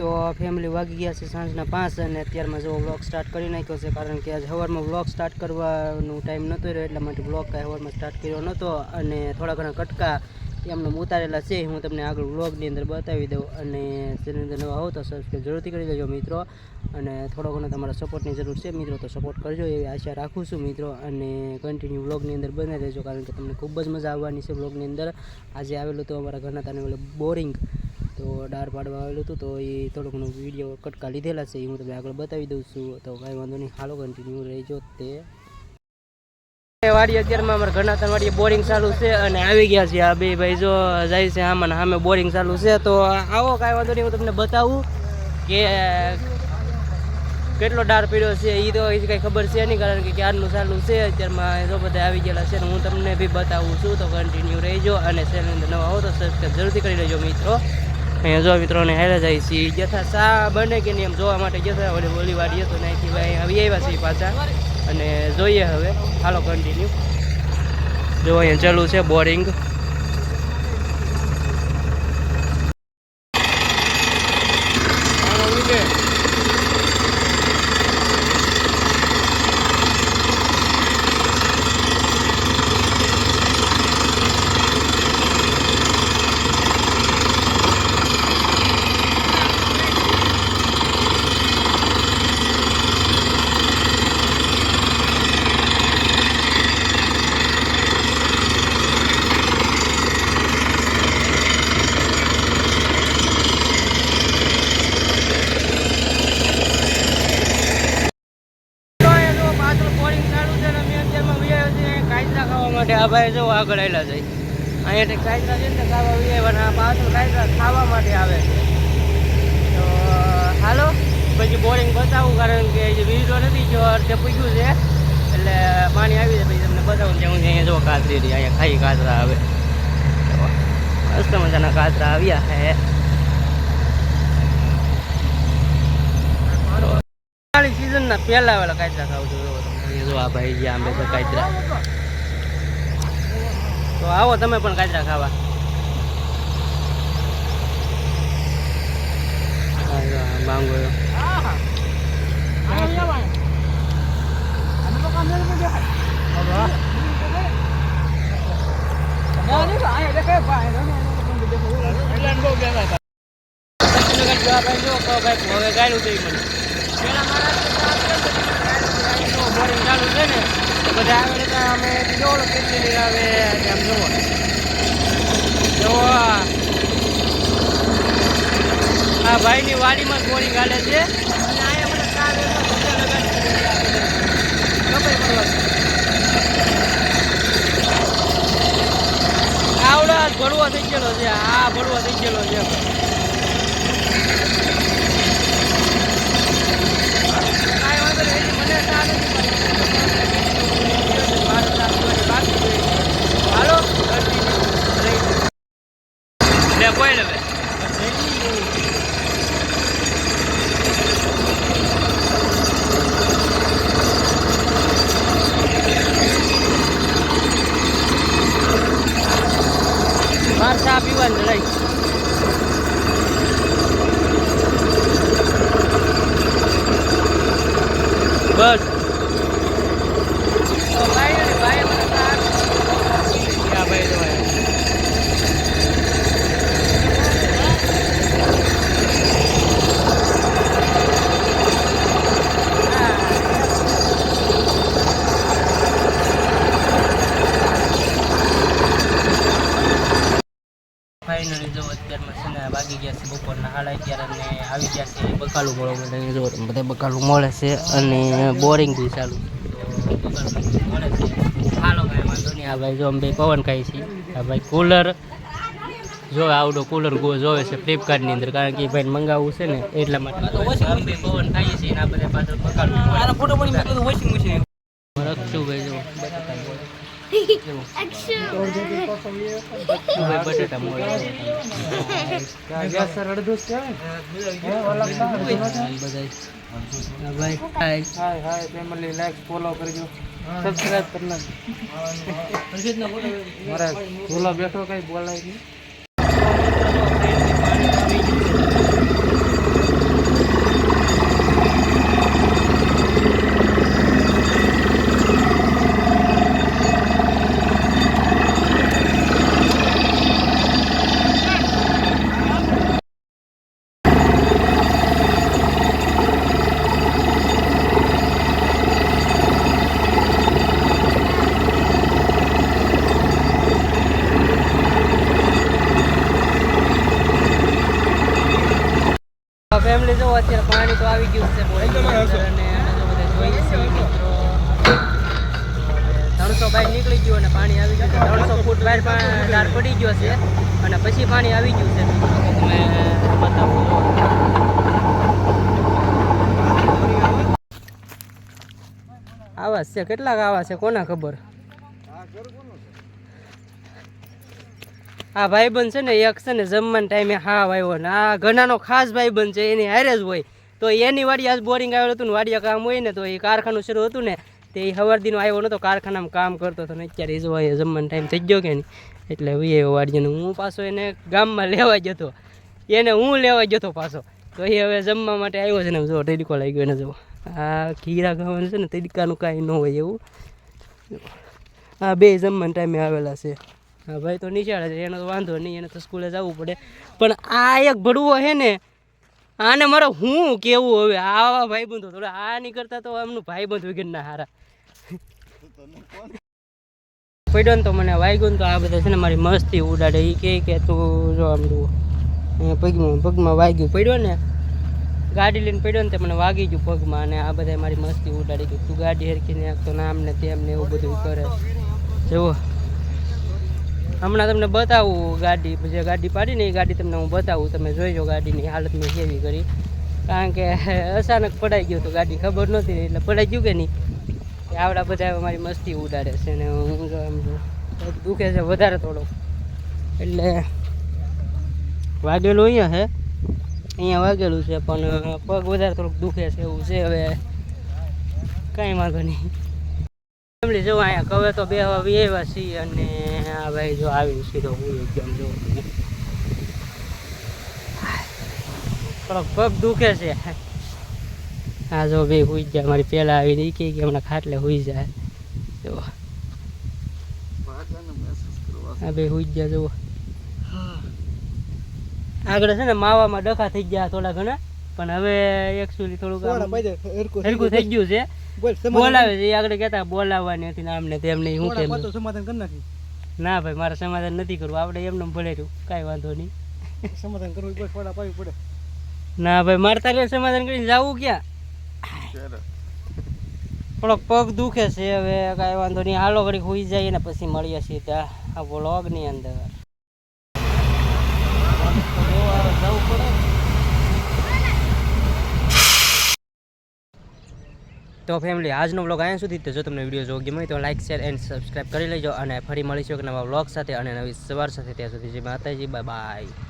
તો ફેમિલી વાગી ગયા છે સાંજના પાંચ અને અત્યારમાં જો વ્લોગ સ્ટાર્ટ કરી નાખ્યો છે, કારણ કે આજ સવારમાં વ્લોગ સ્ટાર્ટ કરવાનો ટાઈમ નહોતો રહ્યો, એટલા માટે બ્લોગ કાંઈ સવારમાં સ્ટાર્ટ કર્યો નહોતો અને થોડા ઘણા કટકા એમને ઉતારેલા છે, હું તમને આગળ વ્લોગની અંદર બતાવી દઉં અને તેની અંદર નવા હો તો સબસ્ક્રાઈબ જરૂરથી કરી દેજો મિત્રો અને થોડો ઘણો તમારા સપોર્ટની જરૂર છે, મિત્રો તો સપોર્ટ કરજો એવી આશા રાખું છું મિત્રો અને કન્ટિન્યુ વ્લોગની અંદર બને રહેજો કારણ કે તમને ખૂબ જ મજા આવવાની છે વ્લોગની અંદર. આજે આવેલું તો અમારા ઘરના તને બોરિંગ તો ડાર પાડવા આવેલું હતું, તો એ થોડું ઘણું વીડિયો કટકા લીધેલા છે, એ હું તમને આગળ બતાવી દઉં છું. તો કાંઈ વાંધો નહીં, હાલો કન્ટિન્યુ રહેજો તે. વાડી અત્યારમાં અમારા ઘરના ત્રણ વાડીએ બોરિંગ ચાલુ છે અને આવી ગયા છે આ બે ભાઈ જો જાય છે આમાં સામે બોરિંગ ચાલુ છે. તો આવો કાંઈ વાંધો નહીં, હું તમને બતાવું કે કેટલો ડાર પીડ્યો છે એ તો એ કાંઈ ખબર છે નહીં, કારણ કે ક્યારનું ચાલુ છે. અત્યારમાં જો બધા આવી ગયેલા છે હું તમને બી બતાવું છું. તો કન્ટિન્યુ રહેજો અને ચેનલ નવા આવો તો સબસ્ક્રાઈબ જરૂરથી કરી લેજો મિત્રો. અહીંયા જો મિત્રોને હેરે જાય છે. જથા સા બને કે નહીં એમ જોવા માટે જથા ઓલી ઓલી વાડીએ તો નાખી ભાઈ આવી આવ્યા છે પાછા. અને જોઈએ હવે. હાલો કન્ટિન્યુ જો અહીંયા ચાલુ છે બોરિંગ માટે આ ભાઈ જો આગળ આવેલા છે. અહીંયા કાયદા છે ને ખાવા વિયાવાના પાછળ કાયદા ખાવા માટે આવે છે. તો, હાલો, પછી બોરિંગ બતાવું કારણ કે જે વીડિયો નથી જો તે પૂછ્યું છે. એટલે પાણી આવી જાય પછી તમને બતાવું ત્યાં હું અહીંયા જો કાતરી હતી અહીંયા ખાઈ કાતરા આવે. મસ્ત મજાના કાતરા આવ્યા હે. સિઝનના પહેલા વાળા કાયદા ખાવ છો. જો જો, આ ભાઈ ગયા આંબે છે કાતરા તો આવો તમે પણ કાચરા ખાવા. માંગો હવે ગાયલું થઈ મને પેલા મારા બોરિંગ ચાલુ છે ને. બધા આવે એટલે અમે જો કેટલી આવે એમ જોવો. જોવો આ. ભાઈની વાડીમાં બોરિંગ હાલે છે. અને અહીંયા મને કાર આવડો ભરવો થઈ ગયેલો છે. આ ભરવો થઈ ગયેલો છે. કાંઈ વાંધો નહીં મને ચા નથી પડતી. હાલો લે કોઈ લેવે માર ચા પીવાની લઈ બસ તો ભાઈ ને ભાઈ મને ચા ક્યાં ભાઈ જોવાય ફાઇનલી જો અત્યારમાં છે ને વાગી ગયા છે બપોરના સાડા અગિયાર અને આવી ગયા છે બકાલું મળો મને જો બધા બકાલું મળે છે અને બોરિંગ બી ચાલુ. મળે છે હાલો ભાઈ વાંધો નહીં. આ ભાઈ જો અમે બે પવન ખાઈ છીએ આ ભાઈ કુલર જો આવડો કુલર ગો જોવે છે ફ્લિપકાર્ટની અંદર. કારણ કે ભાઈ મંગાવવું છે ને એટલા માટે. પવન ખાઈએ છીએ ને આ બધા પાછળ બકાલું ફોટો બેઠો કઈ બોલાય નહીં અત્યારે પાણી તો આવી ગયું છે બોરીની અંદર અને જો બધા જોઈએ છે મિત્રો ત્રણસો બહાર નીકળી ગયું અને પાણી આવી ગયું ત્રણસો ફૂટ બહાર ડાર પડી ગયો છે અને પછી પાણી આવી ગયું છે. તમે બતાવું. આવા છે? કેટલાક આવા છે? કોના ખબર? આ ભાઈબંધ છે ને એક છે ને જમવાના ટાઈમે હા આવ્યો ને. આ ઘણાનો ખાસ ભાઈબંધ છે એની હારે જ હોય. તો એની વાડી આજ બોરિંગ આવેલું હતું ને વાડિયા કામ હોય ને તો એ કારખાનું શરૂ હતું ને તે સવારદીનો આવ્યો નતો, કારખાનામાં કામ કરતો હતો ને અત્યારે એ જો અહીંયા જમવાનો ટાઈમ થઈ ગયો કે નહીં? એટલે હવે આવ્યો વાડીને હું પાછો એને ગામમાં લેવા જતો એને હું લેવા જતો પાછો. તો એ હવે જમવા માટે આવ્યો છે ને, જો તડકો લાગી ગયો એને જો. આ ખીરા ખાવાનું છે ને, તડકાનું કાંઈ ન હોય એવું. આ બે જમવાના ટાઈમે આવેલા છે. હા ભાઈ તો નિશાળે છે, એનો તો વાંધો નહીં, એને તો સ્કૂલે જવું પડે. પણ આ એક ભડવો છે ને, આને મારે હું કેવું હવે? આવા ભાઈબંધો થોડા આ નહીં કરતા તો એમનું ભાઈબંધ વગરના હારા. પડ્યો ને તો મને વાગ્યું તો આ બધા છે ને મારી મસ્તી ઉડાડે. એ કહે કે તું જો આમ જુઓ. પગમાં પગમાં વાગ્યું પડ્યો ને. ગાડી લઈને પડ્યો ને તે મને વાગી ગયું પગમાં અને આ બધા મારી મસ્તી ઉડાડી ગયું તું ગાડી હરખીને નાખતો નામ ને તેમ ને એવું બધું કરે. જુઓ. હમણાં તમને બતાવું ગાડી. જે ગાડી પાડી ને એ ગાડી તમને હું બતાવું. તમે જોઈજો ગાડીની હાલત મેં કેવી કરી. કારણ કે અચાનક પડાઈ ગયું તો ગાડી ખબર નહોતી એટલે પડાઈ ગયું કે નહીં? આવડા બધા અમારી મારી મસ્તી ઉડાડે છે ને હું જો એમ દુખે છે વધારે થોડો. એટલે વાગેલું અહીંયા છે અહીંયા વાગેલું છે, પણ પગ વધારે થોડુંક દુખે છે એવું છે હવે. કાંઈ વાંધો નહીં. ફેમિલી જો અહીંયા કવે તો બે હવે એવા છીએ અને આ ભાઈ જો આવી સીધો હું એકદમ જો. થોડોક પગ દુખે છે. આ જો બે હુઈ જાય મારી પહેલા આવીને કહે કે હમણાં ખાટલે હુઈ જાય. જો. આ બે હુઈ જાય જુઓ. આગળ છે ને માવામાં ડખા થઈ ગયા થોડા ઘણા પણ હવે એકચ્યુઅલી થોડુંક હરકું થઈ ગયું. છે. બોલાવે છે એ આગળ કહેતા બોલાવવાની હતી ને આમને તેમને. હું કેમ સમાધાન કરી નાખી. ના ભાઈ મારે સમાધાન નથી કરવું આપણે એમને ભલે રહ્યું કાંઈ વાંધો નહીં. સમાધાન કરવું પડે. ના ભાઈ મારે તારે સમાધાન કરીને જવું ક્યાં? થોડોક પગ દુખે છે હવે, કાંઈ વાંધો નહીં. હાલો ઘડી હોઈ જાય ને પછી મળીએ સીધા આ વ્લોગની અંદર. તો ફેમિલી આજનો વ્લોગ અહીંયા સુધી. તો જો તમને વીડિયો જો ગમે તો લાઇક શેર એન્ડ સબસ્ક્રાઈબ કરી લેજો અને ફરી મળીશું એક નવા વ્લોગ સાથે અને નવી સવાર સાથે. ત્યાં સુધી જય માતાજી બાય બાય